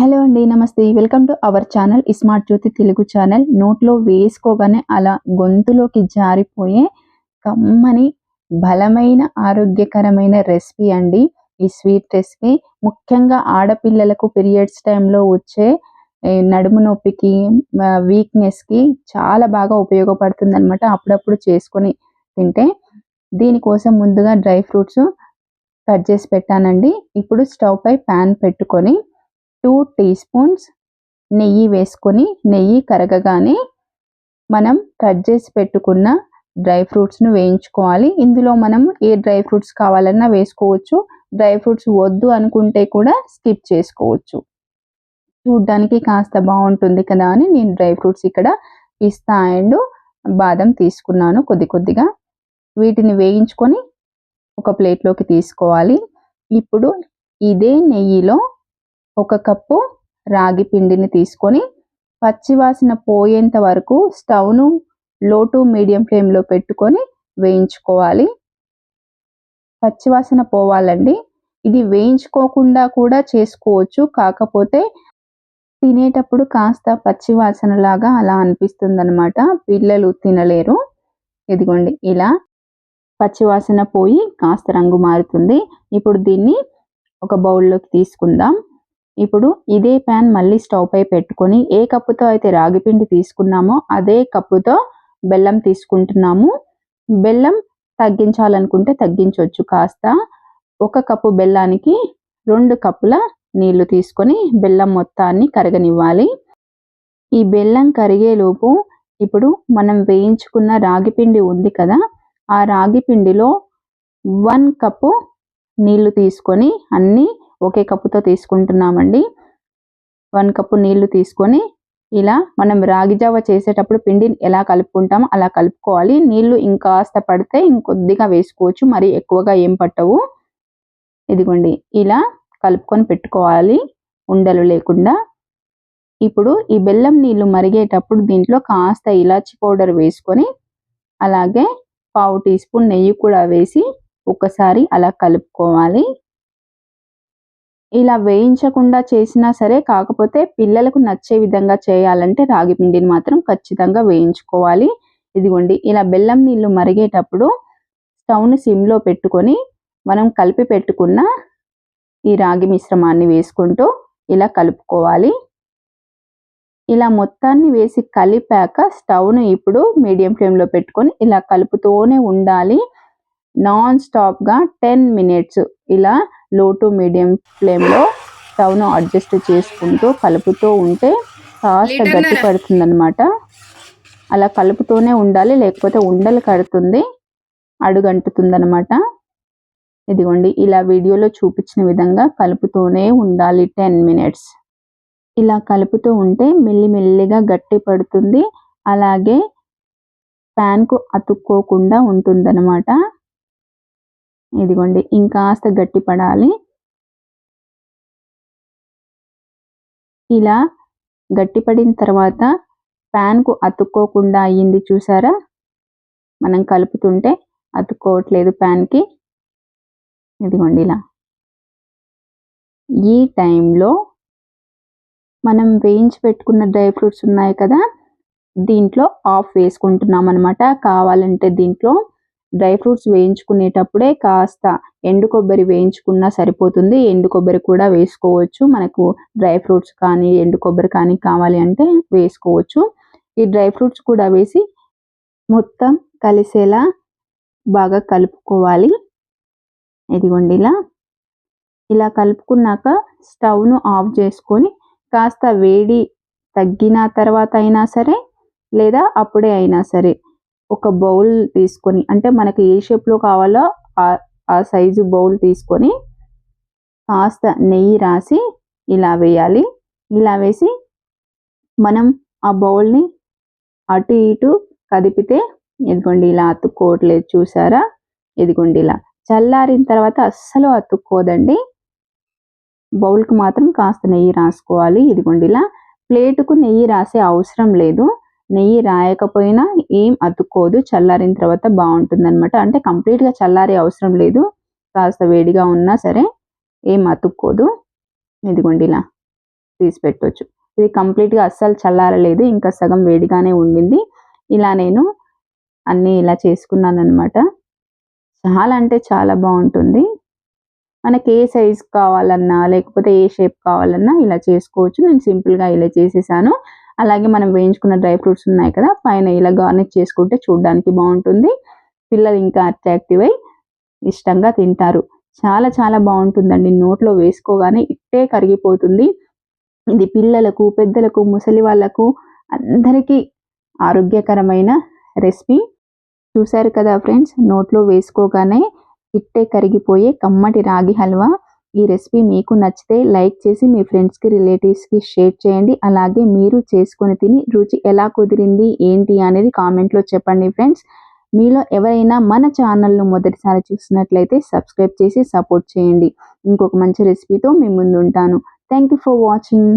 Hello అండి నమస్తే. Welcome to our channel smart Jyothi Telugu channel. నోట్లో వేసుకోగానే అలా గొంతులోకి జారిపోయే కమ్మని బలమైన ఆరోగ్యకరమైన రెసిపీ అండి. ఈ స్వీట్ రెసిపీ ముఖ్యంగా ఆడపిల్లలకు పీరియడ్స్ టైంలో వచ్చే నడుము నొప్పికి వీక్నెస్కి చాలా బాగా ఉపయోగపడుతుంది అనమాట అప్పుడప్పుడు చేసుకొని తింటే దీనికోసం ముందుగా డ్రై ఫ్రూట్స్ కట్ చేసి పెట్టానండి. ఇప్పుడు స్టవ్ పై ప్యాన్ పెట్టుకొని టూ టీ స్పూన్స్ నెయ్యి వేసుకొని నెయ్యి కరగగానే మనం కట్ చేసి పెట్టుకున్న డ్రై ఫ్రూట్స్ను వేయించుకోవాలి. ఇందులో మనం ఏ డ్రై ఫ్రూట్స్ కావాలన్నా వేసుకోవచ్చు. డ్రై ఫ్రూట్స్ వద్దు అనుకుంటే కూడా స్కిప్ చేసుకోవచ్చు. చూడ్డానికి కాస్త బాగుంటుంది కదా అని నేను డ్రై ఫ్రూట్స్ ఇక్కడ పిస్తా అండ్ బాదం తీసుకున్నాను కొద్ది కొద్దిగా. వీటిని వేయించుకొని ఒక ప్లేట్లోకి తీసుకోవాలి. ఇప్పుడు ఇదే నెయ్యిలో ఒక కప్పు రాగి పిండిని తీసుకొని పచ్చివాసన పోయేంత వరకు స్టవ్ను లో టు మీడియం ఫ్లేమ్లో పెట్టుకొని వేయించుకోవాలి. పచ్చివాసన పోవాలండి. ఇది వేయించుకోకుండా కూడా చేసుకోవచ్చు. కాకపోతే తినేటప్పుడు కాస్త పచ్చివాసన లాగా అలా అనిపిస్తుంది అనమాట పిల్లలు తినలేరు. ఇదిగోండి ఇలా పచ్చివాసన పోయి కాస్త రంగు మారుతుంది. ఇప్పుడు దీన్ని ఒక బౌల్లోకి తీసుకుందాం. ఇప్పుడు ఇదే ప్యాన్ మళ్ళీ స్టవ్ పై పెట్టుకొని ఏ కప్పుతో అయితే రాగి పిండి తీసుకున్నామో అదే కప్పుతో బెల్లం తీసుకుంటున్నాము. బెల్లం తగ్గించాలనుకుంటే తగ్గించవచ్చు కాస్త ఒక కప్పు బెల్లానికి రెండు కప్పుల నీళ్ళు తీసుకొని బెల్లం మొత్తాన్ని కరగనివ్వాలి. ఈ బెల్లం కరిగేలోపు ఇప్పుడు మనం వేయించుకున్న రాగి పిండి ఉంది కదా ఆ రాగి పిండిలో వన్ కప్పు నీళ్ళు తీసుకొని అన్నీ ఒకే కప్పుతో తీసుకుంటున్నామండి. వన్ కప్పు నీళ్ళు తీసుకొని ఇలా మనం రాగి జావ చేసేటప్పుడు పిండిని ఎలా కలుపుకుంటామో అలా కలుపుకోవాలి. నీళ్ళు ఇంకాస్త పడితే ఇంకొద్దిగా వేసుకోవచ్చు. మరి ఎక్కువగా ఏం పట్టవు. ఇదిగోండి ఇలా కలుపుకొని పెట్టుకోవాలి. ఉండలు లేకుండా. ఇప్పుడు ఈ బెల్లం నీళ్ళు మరిగేటప్పుడు దీంట్లో కాస్త ఇలాచి పౌడర్ వేసుకొని అలాగే పావు టీ స్పూన్ నెయ్యి కూడా వేసి ఒకసారి అలా కలుపుకోవాలి. ఇలా వేయించకుండా చేసినా సరే కాకపోతే పిల్లలకు నచ్చే విధంగా చేయాలంటే రాగి పిండిని మాత్రం ఖచ్చితంగా వేయించుకోవాలి. ఇదిగోండి ఇలా బెల్లం నీళ్ళు మరిగేటప్పుడు స్టవ్ను సిమ్లో పెట్టుకొని మనం కలిపి పెట్టుకున్న ఈ రాగి మిశ్రమాన్ని వేసుకుంటూ ఇలా కలుపుకోవాలి. ఇలా మొత్తాన్ని వేసి కలిపాక స్టవ్ను ఇప్పుడు మీడియం ఫ్లేమ్లో పెట్టుకొని ఇలా కలుపుతూనే ఉండాలి. నాన్ స్టాప్గా టెన్ మినిట్స్ ఇలా లో టు మీడియం ఫ్లేమ్లో స్టవ్ను అడ్జస్ట్ చేసుకుంటూ కలుపుతూ ఉంటే కాస్త గట్టి పడుతుంది అనమాట అలా కలుపుతూనే ఉండాలి లేకపోతే ఉండలు కడుతుంది అడుగంటుతుంది అనమాట ఇదిగోండి ఇలా వీడియోలో చూపించిన విధంగా కలుపుతూనే ఉండాలి టెన్ మినిట్స్ ఇలా కలుపుతూ ఉంటే మెల్లిమెల్లిగా గట్టి పడుతుంది అలాగే ప్యాన్కు అతుక్కోకుండా ఉంటుందన్నమాట. ఇదిగోండి ఇంకాస్త గట్టి పడాలి ఇలా గట్టిపడిన తర్వాత ప్యాన్కు అతుక్కోకుండా అయ్యింది చూసారా? మనం కలుపుతుంటే అతుక్కోవట్లేదు ప్యాన్కి. ఇదిగోండి ఇలా. ఈ టైంలో మనం వేయించి పెట్టుకున్న డ్రై ఫ్రూట్స్ ఉన్నాయి కదా దీంట్లో ఆఫ్ వేసుకుంటున్నాం అనమాట కావాలంటే దీంట్లో డ్రై ఫ్రూట్స్ వేయించుకునేటప్పుడే కాస్త ఎండు కొబ్బరి వేయించుకున్నా సరిపోతుంది. ఎండు కొబ్బరి కూడా వేసుకోవచ్చు. మనకు డ్రై ఫ్రూట్స్ కానీ ఎండు కొబ్బరి కానీ కావాలి అంటే వేసుకోవచ్చు. ఈ డ్రై ఫ్రూట్స్ కూడా వేసి మొత్తం కలిసేలా బాగా కలుపుకోవాలి. ఇదిగోండి ఇలా. ఇలా కలుపుకున్నాక స్టవ్ను ఆఫ్ చేసుకొని కాస్త వేడి తగ్గిన తర్వాత అయినా సరే లేదా అప్పుడే అయినా సరే ఒక బౌల్ తీసుకొని అంటే మనకి ఏ షేప్లో కావాలో ఆ సైజు బౌల్ తీసుకొని కాస్త నెయ్యి రాసి ఇలా వేయాలి. ఇలా వేసి మనం ఆ బౌల్ని అటు ఇటు కదిపితే ఇదిగోండి ఇలా అతుక్కోవట్లేదు చూసారా? ఇదిగోండి ఇలా చల్లారిన తర్వాత అస్సలు అతుక్కోదండి. బౌల్కి మాత్రం కాస్త నెయ్యి రాసుకోవాలి. ఇదిగోండి ఇలా ప్లేటుకు నెయ్యి రాసే అవసరం లేదు. నెయ్యి రాయకపోయినా ఏం అతుక్కోదు చల్లారిన తర్వాత బాగుంటుంది అనమాట అంటే కంప్లీట్గా చల్లారే అవసరం లేదు. కాస్త వేడిగా ఉన్నా సరే ఏం అతుక్కోదు. ఇదిగోండి ఇలా తీసి పెట్టవచ్చు ఇది కంప్లీట్గా అస్సలు చల్లారలేదు. ఇంకా సగం వేడిగానే ఉండింది. ఇలా నేను అన్నీ ఇలా చేసుకున్నాను అనమాట చాలా అంటే చాలా బాగుంటుంది. మనకి ఏ సైజ్ కావాలన్నా లేకపోతే ఏ షేప్ కావాలన్నా ఇలా చేసుకోవచ్చు. నేను సింపుల్గా ఇలా చేసేసాను. అలాగే మనం వేయించుకున్న డ్రై ఫ్రూట్స్ ఉన్నాయి కదా పైన ఇలా గార్నిష్ చేసుకుంటే చూడడానికి బాగుంటుంది. పిల్లలు ఇంకా అట్రాక్టివ్ అయి ఇష్టంగా తింటారు. చాలా చాలా బాగుంటుందండి. నోట్లో వేసుకోగానే ఇట్టే కరిగిపోతుంది. ఇది పిల్లలకు పెద్దలకు ముసలి వాళ్ళకు అందరికీ ఆరోగ్యకరమైన రెసిపీ. చూశారు కదా ఫ్రెండ్స్ నోట్లో వేసుకోగానే ఇట్టే కరిగిపోయే కమ్మటి రాగి హల్వా. ఈ రెసిపీ మీకు నచ్చితే లైక్ చేసి మీ ఫ్రెండ్స్కి రిలేటివ్స్కి షేర్ చేయండి. అలాగే మీరు చేసుకొని తిని రుచి ఎలా కుదిరింది ఏంటి అనేది కామెంట్లో చెప్పండి ఫ్రెండ్స్. మీలో ఎవరైనా మన ఛానల్ను మొదటిసారి చూసినట్లయితే సబ్స్క్రైబ్ చేసి సపోర్ట్ చేయండి. ఇంకొక మంచి రెసిపీతో మీ ముందు ఉంటాను థ్యాంక్ యూ ఫర్ వాచింగ్.